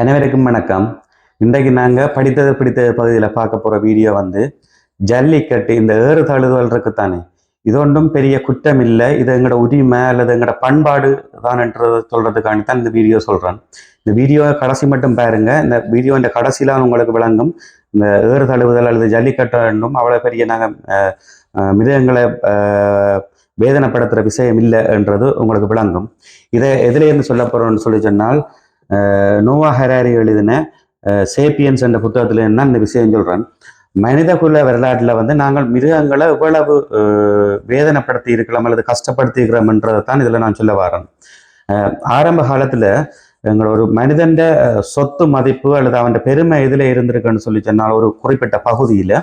அனைவருக்கும் வணக்கம். இன்றைக்கு நாங்கள் படித்தது பிடித்தது பகுதியில் பார்க்க போகிற வீடியோ வந்து ஜல்லிக்கட்டு இந்த ஏறு தழுதுகள் இருக்குத்தானே இது ஒன்றும் பெரிய குற்றம் இல்லை. இது எங்களோட உரிமை அல்லது எங்களோட பண்பாடு தான்ன்றதை சொல்கிறதுக்காண்டி தான் இந்த வீடியோ சொல்கிறேன் இந்த வீடியோவை கடைசி மட்டும் பாருங்க. இந்த வீடியோ இந்த கடைசியில் உங்களுக்கு விளங்கும். இந்த ஏறு தழுவுதல் அல்லது ஜல்லிக்கட்டு என்றும் அவ்வளோ பெரிய நாங்கள் மிருகங்களை வேதனைப்படுத்துகிற விஷயம் இல்லை என்றது உங்களுக்கு விளங்கும். இதை எதுலேருந்து சொல்ல போகிறோம்னு சொல்லி சொன்னால் நோவா ஹெராரி எழுதின சேப்பியன்ஸ் என்ற புத்தகத்தில் என்ன இந்த விஷயம் சொல்கிறேன் மனிதகுல வரலாற்றில் வந்து நாங்கள் மிருகங்களை எவ்வளவு அஹ், வேதனைப்படுத்தி இருக்கலாம் அல்லது கஷ்டப்படுத்தி இருக்கிறோம்ன்றதை தான் இதில் நான் சொல்ல வரேன். ஆரம்ப காலத்தில் எங்கள் ஒரு மனிதன் சொத்து மதிப்பு அல்லது அவன் பெருமை இதில் இருந்திருக்குன்னு சொல்லி சொன்னால் ஒரு குறிப்பிட்ட பகுதியில்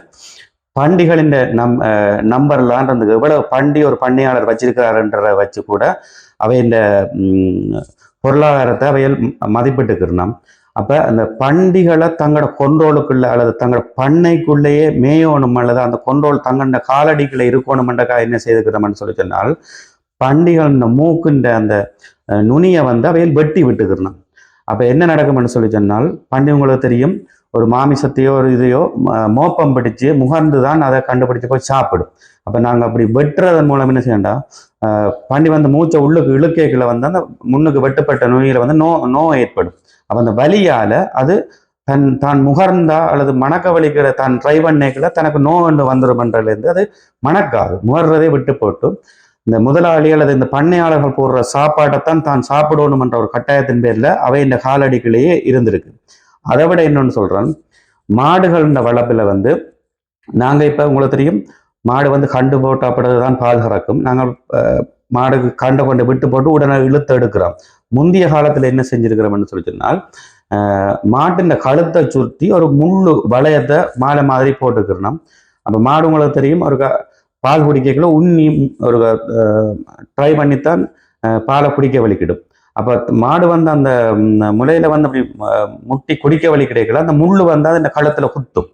பண்டிகளின் நம் அஹ், நம்பர்லாம் இருந்தது எவ்வளவு பண்டி ஒரு பண்டியாளர் வச்சிருக்கிறாருன்றதை வச்சு கூட அவை இந்த பொருளாதாரத்தை அவையில் மதிப்பிட்டுக்கிறோம் அப்போ அந்த பண்டிகளை தங்களோட கொண்டோளுக்குள்ள அல்லது தங்களோட பண்ணைக்குள்ளேயே மேயணும் அல்லது அந்த கொண்டோல் தங்கண்ட காலடிக்குள்ள இருக்கணுமென்றக்கா என்ன செய்துக்கிறோம்னு சொல்லி சொன்னால் பண்டிகள் இந்த மூக்குன்ற அந்த நுனியை வந்து அவையில் வெட்டி விட்டுக்கிறோம் அப்போ என்ன நடக்கும்னு சொல்லி சொன்னால் பண்டி உங்களுக்கு தெரியும் ஒரு மாமிசத்தையோ ஒரு இதையோ ம- மோப்பம் பிடிச்சு முகர்ந்து தான் அதை கண்டுபிடிச்சு போய் சாப்பிடும். அப்போ நாங்கள் அப்படி வெட்டுறதன் மூலம் என்ன செய்யண்டா பண்ணி பண்டி வந்து மூச்சை உள்ளுக்கு இழுக்கைகளை வந்து அந்த முன்னுக்கு வெட்டுப்பட்ட நோயில் வந்து நோ நோ ஏற்படும். அப்போ அந்த வலியால் அது தன் தான் முகர்ந்தா அல்லது மணக்க வலிக்கிற தான் ட்ரை பண்ணிக்கல தனக்கு நோண்டு வந்துடும்ன்றதுலேருந்து அது மணக்காது. முகர்றதே விட்டு போட்டு இந்த முதலாளி அல்லது இந்த பண்ணையாளர்கள் போடுற சாப்பாட்டைத்தான் தான் சாப்பிடணும்ன்ற ஒரு கட்டாயத்தின் பேரில் அவை இந்த காலடிக்குள்ளேயே இருந்திருக்கு. அதை விட இன்னொன்று சொல்கிறேன் மாடுகள்ன்ற வளர்ப்பில் வந்து நாங்கள் இப்போ உங்களுக்கு தெரியும் மாடு வந்து கண்டு போட்டப்படுறது தான் பால் கறக்கும். நாங்கள் மாடு கண்டை கொண்டு விட்டு போட்டு உடனே இழுத்து எடுக்கிறோம். முந்தைய காலத்தில் என்ன செஞ்சிருக்கிறோம்னு சொல்லி சொன்னால் மாட்டின் கழுத்தை சுற்றி ஒரு முள்ளு வளையத்தை மாலை மாதிரி போட்டுக்கிறோம் அப்போ மாடு உங்களுக்கு தெரியும் ஒரு க- பால் குடிக்கக்குள்ள உண்ணி ஒரு ட்ரை பண்ணித்தான் பாலை குடிக்க வலிக்கிடும். அப்போ மாடு வந்து அந்த முலையில் முலையில வந்து அப்படி முட்டி குடிக்க வழி கிடைக்கல. அந்த முள்ளு வந்து அது இந்த கழுத்துல குத்தும்.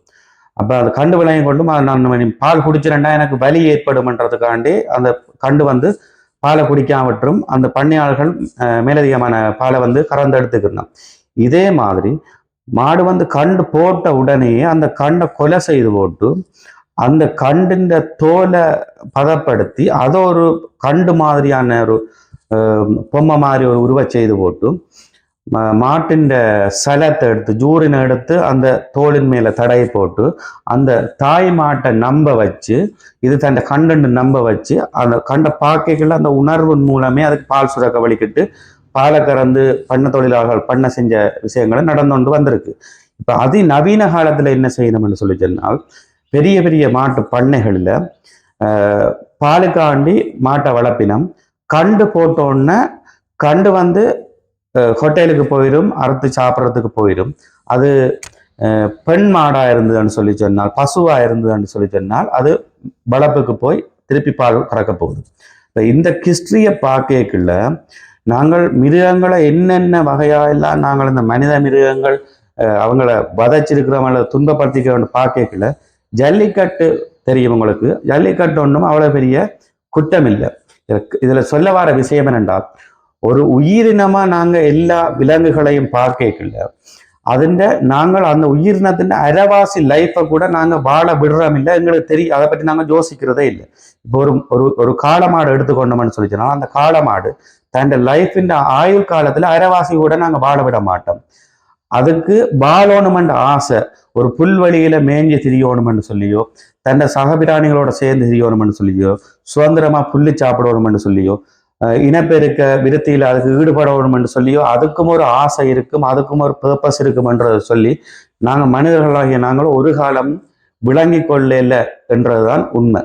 அப்போ அது கண்டு விளையம் கொண்டும் அது நான் பால் குடிச்சிருந்தா எனக்கு வலி ஏற்படும்ன்றதுக்காண்டி அந்த கண்டு வந்து பாலை குடிக்காமற்றும் அந்த பண்ணையாளர்கள் அஹ், மேலதிகமான பாலை வந்து கறந்து எடுத்துக்கிறோம் இதே மாதிரி மாடு வந்து கண்டு போட்ட உடனே அந்த கண்டை கொலை செய்து போட்டு அந்த கண்டின் தோலை பதப்படுத்தி அதை ஒரு கண்டு மாதிரியான ஒரு பொம்மை மாதிரி ஒரு உருவச் செய்து போட்டு மாட்டின் சலத்தை எடுத்து ஜூரினை எடுத்து அந்த தோளின் மேலே தடையை போட்டு அந்த தாய் மாட்டை நம்ப வச்சு இது தன் கண்டன்னு நம்ப வச்சு அந்த கண்ட பாக்கைகள் அந்த உணர்வின் மூலமே அதுக்கு பால் சுரக்க வலிக்கிட்டு பாலை கறந்து பண்ண தொழிலாளர்கள் பண்ண செஞ்ச விஷயங்களை நடந்து கொண்டு வந்திருக்கு இப்போ அதி நவீன காலத்தில் என்ன செய்யணும்னு சொல்லி சொன்னால் பெரிய பெரிய மாட்டு பண்ணைகளில் ஆஹ், பாலுக்காண்டி மாட்டை வளர்ப்பினம் கண்டு போட்டோன்னே கண்டு வந்து ஹோட்டலுக்கு போயிடும் அறுத்து சாப்பிட்றதுக்கு போயிடும் அது பெண் மாடாக இருந்ததுன்னு சொல்லி சொன்னால் பசுவாக இருந்ததுன்னு சொல்லி சொன்னால் அது வளர்ப்புக்கு போய் திருப்பி பால் கறக்க போகுது. இப்போ இந்த கிஸ்ட்ரியை பார்க்கக்குள்ள நாங்கள் மிருகங்களை என்னென்ன வகையாக எல்லாம் நாங்கள் இந்த மனித மிருகங்கள் அவங்கள வதச்சிருக்கிறவங்கள துன்பப்படுத்திக்கிறவங்க பார்க்கக்குள்ள ஜல்லிக்கட்டு தெரியும் உங்களுக்கு. ஜல்லிக்கட்டு ஒன்றும் அவ்வளோ பெரிய குற்றம் இல்லை இதில் சொல்ல வர விஷயம் என்னென்றால் ஒரு உயிரினமா நாங்க எல்லா விலங்குகளையும் பார்க்கல அதுல நாங்கள் அந்த உயிரினத்தின் அரவாசி லைஃப்பை கூட நாங்கள் வாழ விடுறோம் இல்லை எங்களுக்கு தெரியும் அதை பற்றி நாங்கள் யோசிக்கிறதே இல்லை. இப்போ ஒரு ஒரு ஒரு காளமாடு எடுத்துக்கொண்டோம்னு சொல்லிச்சுனா அந்த காளமாடு தன் லைஃபின் ஆயுள் காலத்தில் அரவாசி கூட நாங்கள் வாழ விட மாட்டோம். அதுக்கு வாழணுமென்ற ஆசை ஒரு புல்வழியில மேஞ்சு திரியணும்னு சொல்லியோ தன்னை சகபிராணிகளோட சேர்ந்து திரியணும்னு சொல்லியோ சுதந்திரமா புல்லு சாப்பிடணும்னு சொல்லியோ இனப்பெருக்க விருத்தியில் அதுக்கு ஈடுபடணும்னு சொல்லியோ அதுக்கும் ஒரு ஆசை இருக்கும் அதுக்கும் ஒரு பர்பஸ் இருக்கும்ன்றதை சொல்லி நாங்கள் மனிதர்களாகிய நாங்களும் ஒரு காலம் விளங்கி கொள்ளல என்றதுதான் உண்மை.